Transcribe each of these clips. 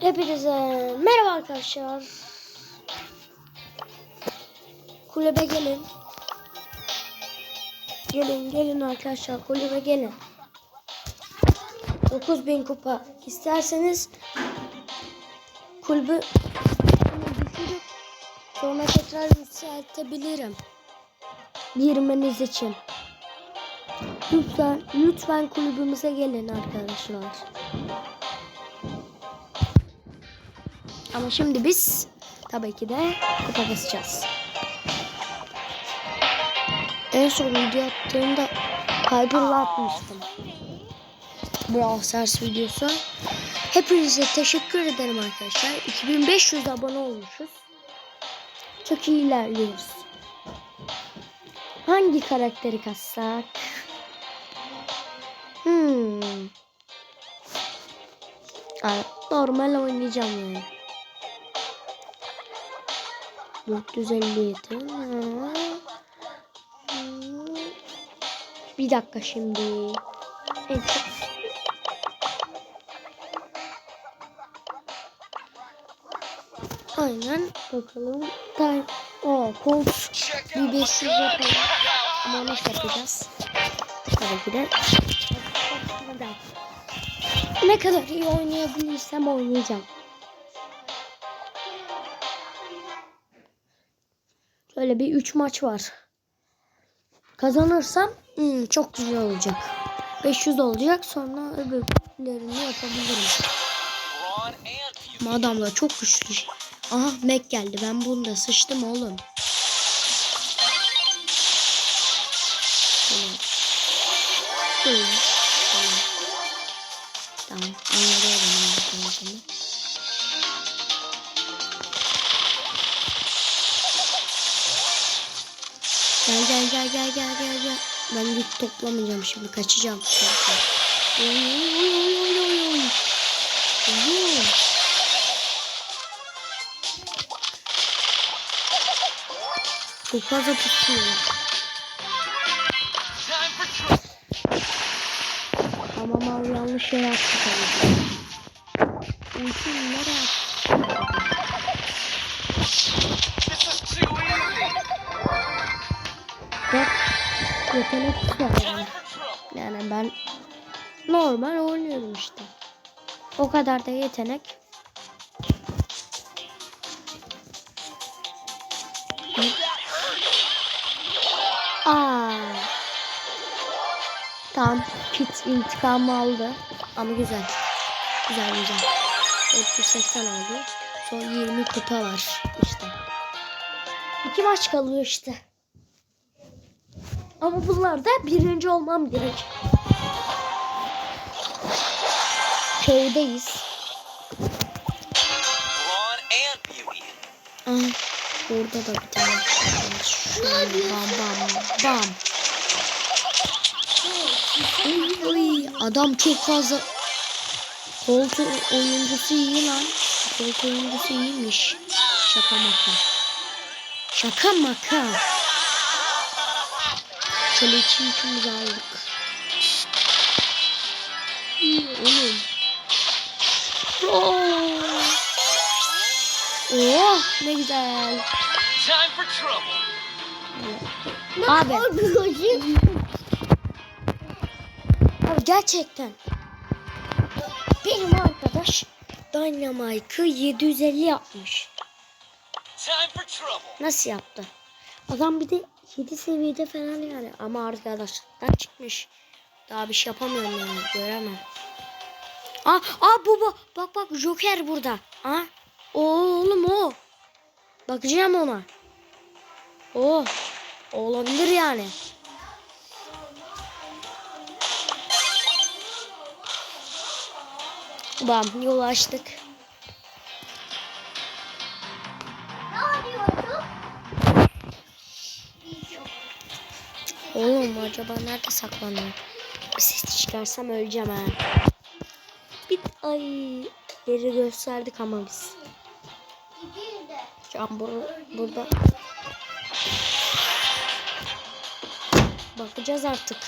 Hepinize merhaba arkadaşlar. Kulübe gelin. Gelin gelin arkadaşlar kulübe gelin. 9000 kupa isterseniz kulübü düşürüp sonra tekrar yükseltebilirim. Girmeniz için. Lütfen, lütfen kulübümüze gelin arkadaşlar. Ama şimdi biz tabii ki de kupa basacağız. En son video attığımda Piper'la atmıştım. Brawl Stars videosu. Hepinize teşekkür ederim arkadaşlar. 2500 abone olmuşuz. Çok iyi ilerliyoruz. Hangi karakteri kassak? Hmm. Normal oynayacağım yani. 457. Ha. Hmm. Bir dakika şimdi. Evet. Aynen bakalım. Time. O Colt bir 500 yapalım. Ama nasıl yapacağız? Tabii ki de. Ne kadar iyi oynayabilirsem oynayacağım. Şöyle bir 3 maç var. Kazanırsam hmm, çok güzel olacak. 500 olacak sonra öbürlerini yapabilirim. Ama adamlar çok güçlü. Aha Mac geldi. Ben bunda sıçtım oğlum. Tamam. Tamam. Tamam. Tamam. Gel gel gel gel gel gel. Ben yük toplamayacağım şimdi kaçacağım. Oy. Çok fazla tutuyor. Tamam abi yanlış yere attık. Ultim nereye Bak yetenek var yani. Ben normal oynuyorum işte. O kadar da yetenek. Aa. Tamam. Kit intikamı aldı. Ama güzel. Güzel güzel. 480 oldu. Son 20 kupa var işte. İki maç kalıyor işte. Ama bunlarda birinci olmam gerek. Köydeyiz. Aha, burada da bir tane. Şöyle bam bam bam. Uy, uy, adam çok fazla koltuğu oyuncusu iyi lan. Koltuğu oyuncusu iyiymiş. Şaka maka. Şaka maka. Şöyle için ikimiz aldık. İyi oğlum. Oh. oh ne güzel. Time for trouble. Abi. Abi gerçekten. Benim arkadaş Dynamite'ı 750 yapmış. Time for trouble. Nasıl yaptı? Adam bir de 7 seviyede falan yani. Ama arkadaşlıktan çıkmış. Daha bir şey yapamıyorum yani. Göremem. Aa, aa bu bu. Bak bak Joker burada. Aa, o oğlum o. Bakacağım ona. O olabilir yani. Bam yol açtık. Oğlum acaba nerede saklanıyor? Bir ses çıkarsam öleceğim ha. Bir ay yeri gösterdik ama biz. Can bur burada. Bakacağız artık.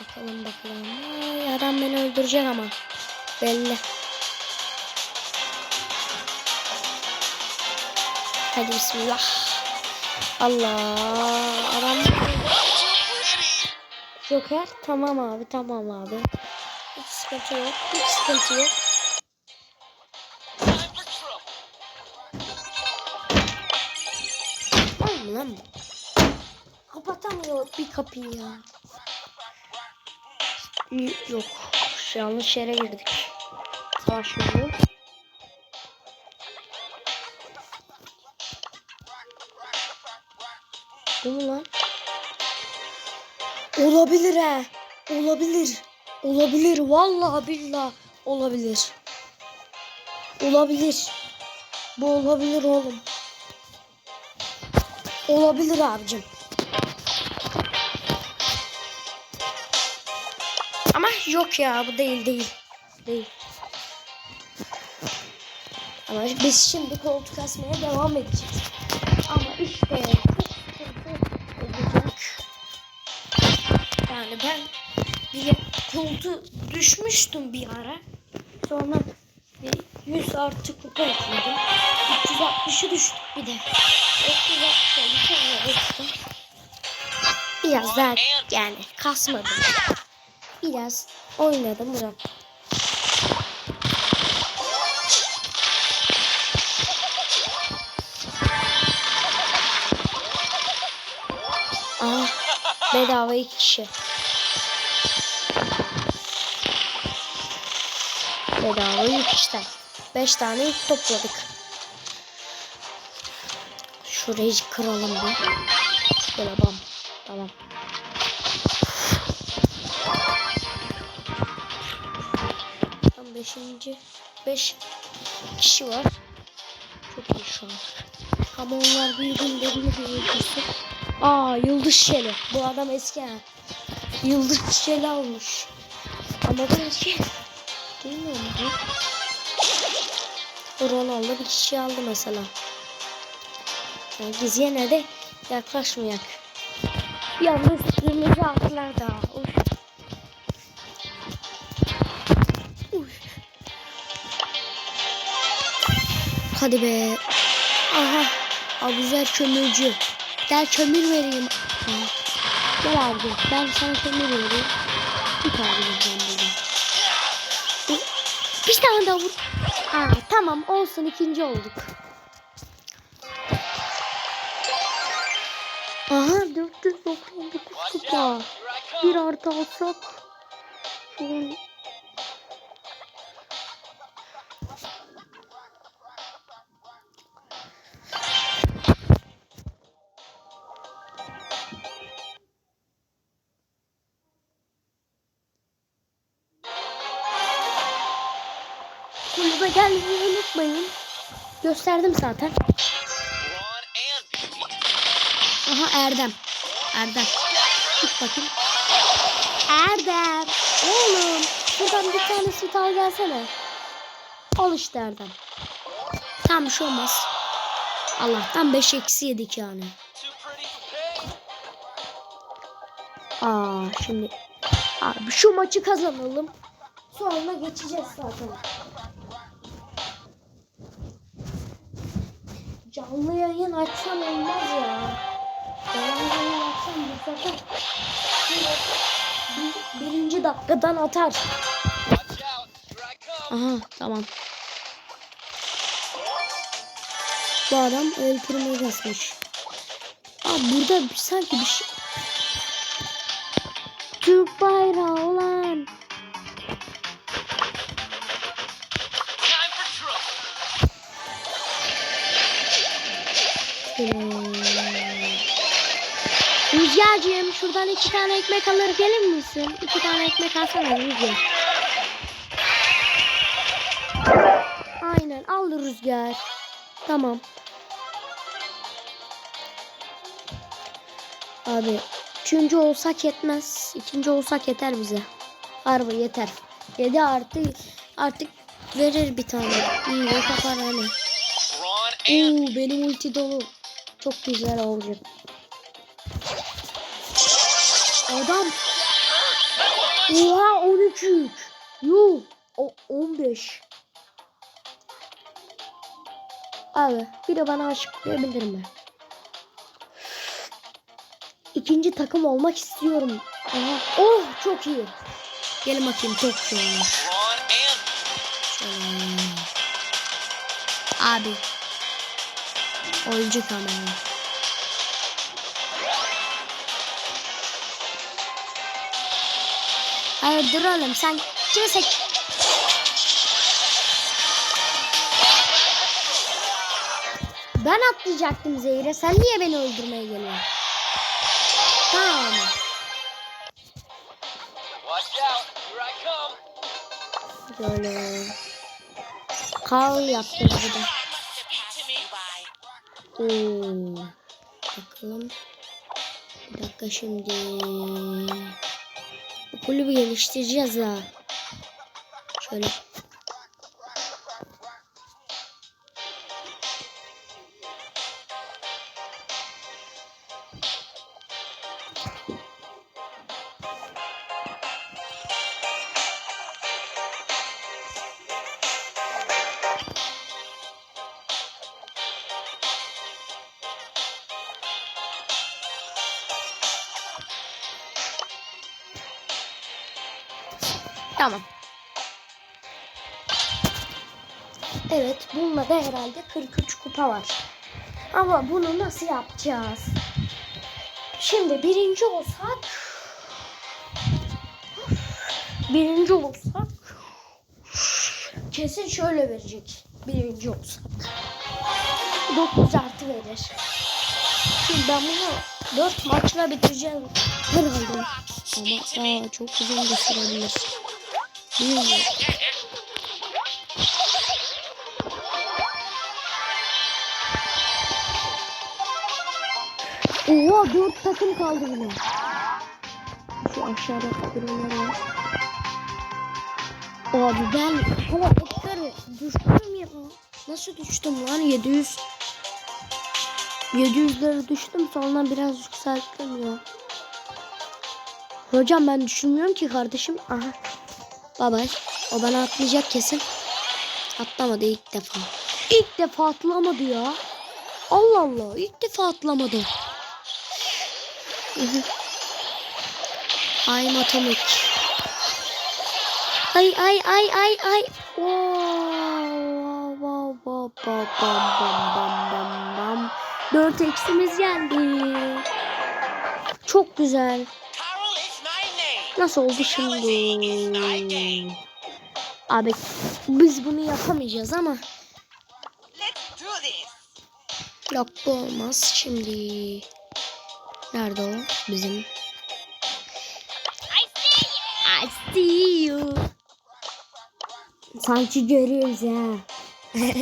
Bakalım bakalım. Ay, adam beni öldürecek ama. Belli. Hadi bismillah. Allah. Adam Joker. Tamam abi tamam abi. Hiç sıkıntı yok. Hiç sıkıntı yok. Mı lan? Kapatamıyor bir kapıyı ya. Yok. Yanlış yere girdik. Savaşıyorum. Bu mu lan? Olabilir he. Olabilir. Olabilir. Vallahi billahi olabilir. Olabilir. Bu olabilir oğlum. Olabilir abicim. Ama yok ya bu değil değil. Değil. Ama biz şimdi koltuk asmaya devam edeceğiz. Ama işte Yani ben bir koltuğu düşmüştüm bir ara. Sonra bir 100 artı kupa ekledim. 360'ı düştük bir de. 360'a bir tane düştüm. Biraz daha yani kasmadım. Biraz oynadım bırak. Aa, bedava iki kişi. Bedava yük işte. Beş tane yük topladık. Şurayı kıralım bir. Böyle bam. Tamam. Tam beşinci. Beş kişi var. Çok iyi şu an. Ama onlar bir gün belli bir ülkesi. Aa Yıldız Şeli. Bu adam eski ha. Yıldız Şeli almış. Ama bu eski. Bilmiyorum bu. Ronaldo bir kişi aldı mesela. Yani Gizliye de yaklaşmayak. Yalnız kırmızı atlar da. Uf. Uf. Hadi be. Aha. Abuzer kömürcü. Gel kömür vereyim. Gel abi ben sana kömür vereyim. Bir tane vereceğim bir tane daha vur. Ha, tamam olsun ikinci olduk. Aha 499 Watch kupa. Bir artı alsak. Şu Gösterdim zaten. Aha Erdem. Erdem. Git bakayım. Erdem. Oğlum. Buradan bir tane süt al gelsene. Al işte Erdem. Tamam bir şey olmaz. Allah'tan 5 eksi yedik yani. Aa şimdi. Abi şu maçı kazanalım. Sonra geçeceğiz zaten. Canlı yayın açsam olmaz ya. Canlı yayın açsam bu sefer bir- birinci dakikadan atar. Aha tamam. Bu adam el primeyi kasmış. Aa burada sanki bir şey. Türk bayrağı olan. Rüzgar'cığım şuradan iki tane ekmek alır gelir misin? İki tane ekmek alsana Rüzgar. Aynen al Rüzgar. Tamam. Abi üçüncü olsak yetmez. İkinci olsak yeter bize. Harbi yeter. Yedi artı artık verir bir tane. İyi o kapar hani. Oo benim ulti dolu. Çok güzel olacak. Adam Oha 13 yük. Yuh. o 15. Abi bir de bana açıklayabilir mi? İkinci takım olmak istiyorum. Aha. Oh çok iyi. Gelin bakayım çok Şöyle. Abi. Oyuncu kamera. Hayır dur oğlum sen kimi seç... Ben atlayacaktım Zehir'e. Sen niye beni öldürmeye geliyorsun? Tamam. Böyle. Kal yaptı bir de. Oo. Bakalım. Bir dakika şimdi. Bu kulübü geliştireceğiz ha. Şöyle. Tamam. Evet, bununla da herhalde 43 kupa var. Ama bunu nasıl yapacağız? Şimdi birinci olsak birinci olsak kesin şöyle verecek. Birinci olsak 9 artı verir. Şimdi ben bunu 4 maçla bitireceğim herhalde. Ama daha çok sürebilir. Bilmiyorum. Oha dört takım kaldı yine. Şu aşağıda takımlar var. Abi ben Edgar'ı düştüm ya. Nasıl düştüm lan 700 700'lere düştüm sonra biraz yükselttim ya. Hocam ben düşünmüyorum ki kardeşim. Aha. Babay. O bana atlayacak kesin. Atlamadı ilk defa. İlk defa atlamadı ya. Allah Allah. ilk defa atlamadı. I'm atomic. Ay ay ay ay ay. Wow, wow, wow, bam bam bam bam bam. Dört eksimiz geldi. Çok güzel. Nasıl oldu şimdi? Abi biz bunu yapamayacağız ama yok bu olmaz şimdi. Nerede o? Bizim. I see you. Sanki görüyoruz ya.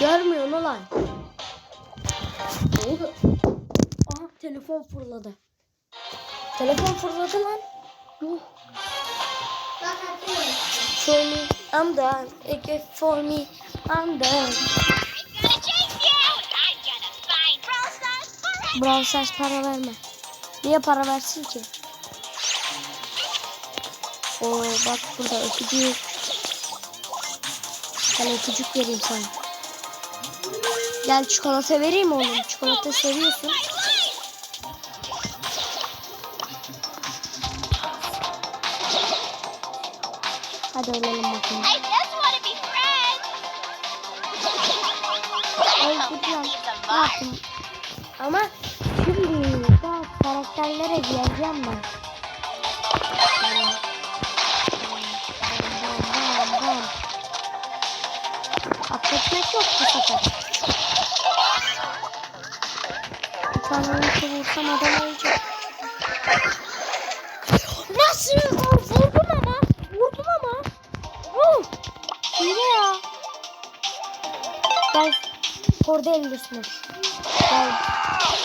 Görmüyor mu lan? Ne oldu? Aha telefon fırladı. Telefon fırladı lan. Yuh. For me, I'm done. It for me, I'm done. Brawl Stars para verme. Niye para versin ki? Oo bak burada öpücük. Gel öpücük vereyim sana. Gel çikolata vereyim oğlum. Çikolata seviyorsun. Leaves a Ne mark. yaptım? Ama şimdi daha karakterlere geleceğim ben. Affetmek yok bu sefer. Bir tane vursam adam ölecek. Nasıl? Hile ya. Gel. Cordelus'mu. Gel.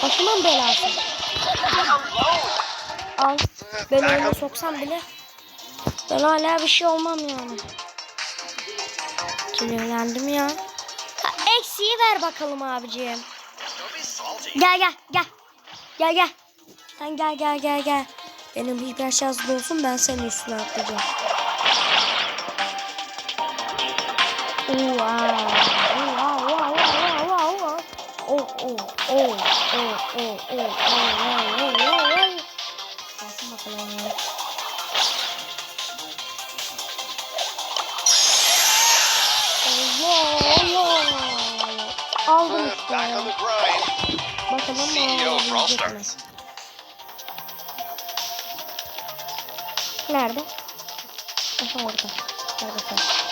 Başımın belası. Al. Ben oyuna soksam bile ben hala bir şey olmam yani. Sinirlendim ya. Ha, eksiği ver bakalım abiciğim. Gel gel gel. Gel gel. Sen gel gel gel gel. Benim hiper şanslı olsun ben senin üstüne atlayacağım. Aldım işte. Bakalım alabilecek mi? Nerede? Aha orada. Nerede sen?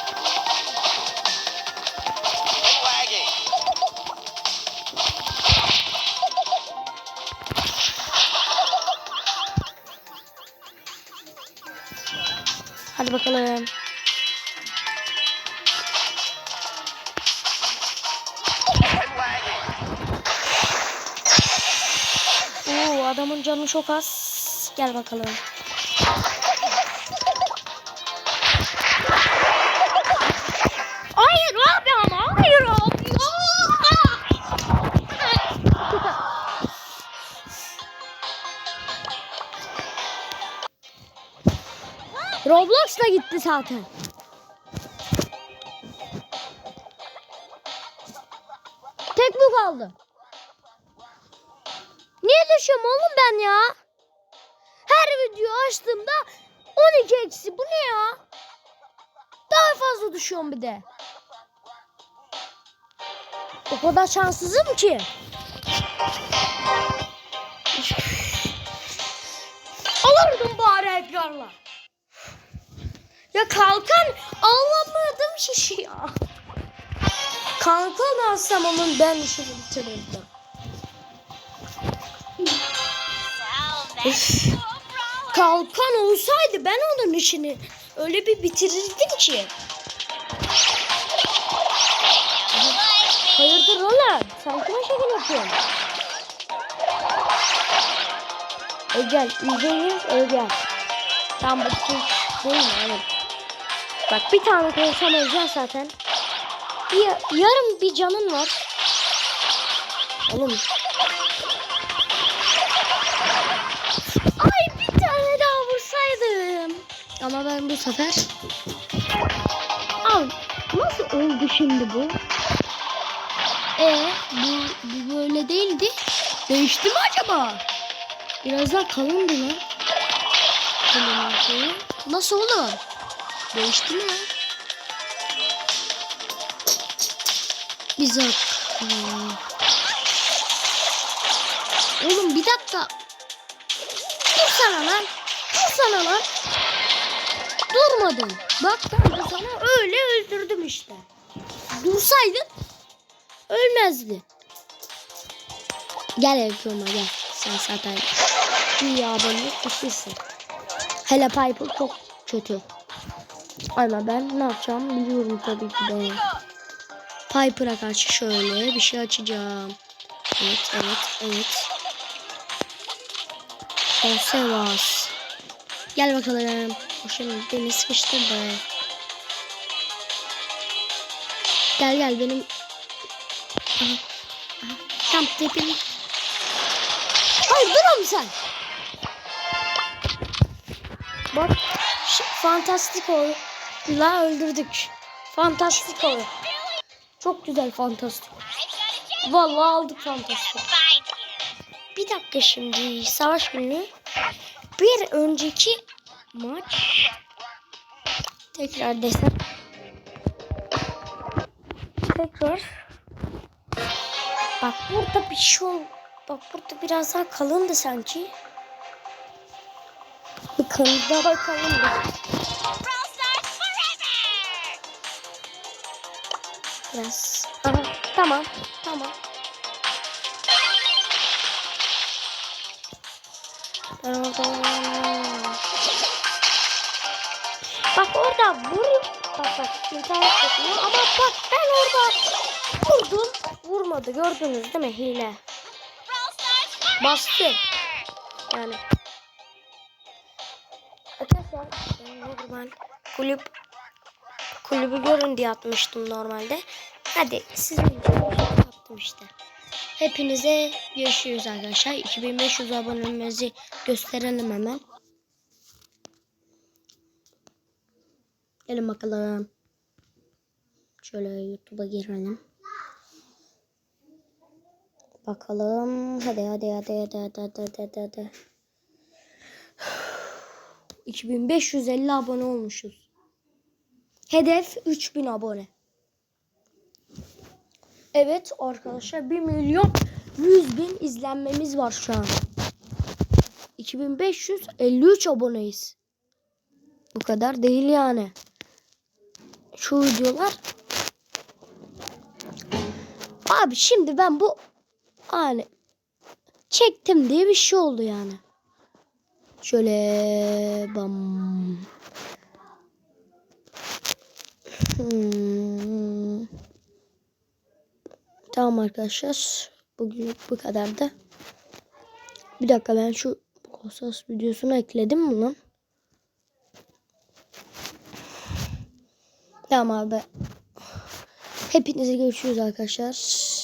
Bakalım. Oo adamın canı çok az. Gel bakalım. Da gitti zaten. Tek bu kaldı. Niye düşüyorum oğlum ben ya? Her video açtığımda 12 eksi. Bu ne ya? Daha fazla düşüyorum bir de. O kadar şanssızım ki. Alırdım bari Edgar'la. Ya kalkan alamadım şişi ya. Kalkan alsam onun ben işini bitirirdim. Kalkan olsaydı ben onun işini öyle bir bitirirdim ki. Hayırdır oğlum? Sen kime şekil yapıyorsun? Ögel, yüz Ögel. Tam bu Türk değil mi? Bak bir tane koysam Ögel zaten. Bir, yarım bir canın var. Oğlum. Ay bir tane daha vursaydım. Ama ben bu sefer... Al. Nasıl oldu şimdi bu? E bu, bu böyle değildi. Değişti mi acaba? Biraz daha kalındı lan. Nasıl oğlum? Değişti mi? Bir dakika. Oğlum bir dakika. Dur sana lan. Dur sana lan. Durmadın. Bak ben de sana öyle öldürdüm işte. Dursaydın ölmezdi. Gel Elkoma gel. Sen zaten iyi abonelik kişisin. Hele Piper çok kötü. Ama ben ne yapacağım biliyorum tabii ki de. Piper'a karşı şöyle bir şey açacağım. Evet, evet, evet. Konsevas. Gel bakalım. Şimdi beni sıkıştırdı. Gel gel benim. Aha, aha. Tam tepeni. Hayır dur oğlum sen. Bak. Fantastik ol. La öldürdük. Fantastik ol. Çok güzel fantastik. Vallahi aldık fantastik. Bir dakika şimdi savaş günü. Bir önceki maç tekrar desem tekrar bak burada bir şey ol bak burada biraz daha kalındı sanki bir daha kalındı biraz Aha, tamam tamam Bak orada vuruyor. Bak bak internet çekiyor ama bak ben orada vurdum. Vurmadı gördünüz değil mi hile. Bastı. Yani. Arkadaşlar normal kulüp kulübü görün diye atmıştım normalde. Hadi sizin attım işte. Hepinize görüşürüz arkadaşlar. 2500 abonemizi gösterelim hemen. Gelin bakalım. Şöyle YouTube'a girelim. Bakalım. Hadi hadi hadi hadi hadi hadi hadi. hadi. 2550 abone olmuşuz. Hedef 3000 abone. Evet arkadaşlar 1 milyon 100 bin izlenmemiz var şu an. 2553 aboneyiz. Bu kadar değil yani. Şu videolar. Abi şimdi ben bu hani çektim diye bir şey oldu yani. Şöyle bam. Hmm. Tamam arkadaşlar. Bugün bu kadardı. Bir dakika ben şu Kosas videosunu ekledim lan? Tamam abi. Hepinize görüşürüz arkadaşlar.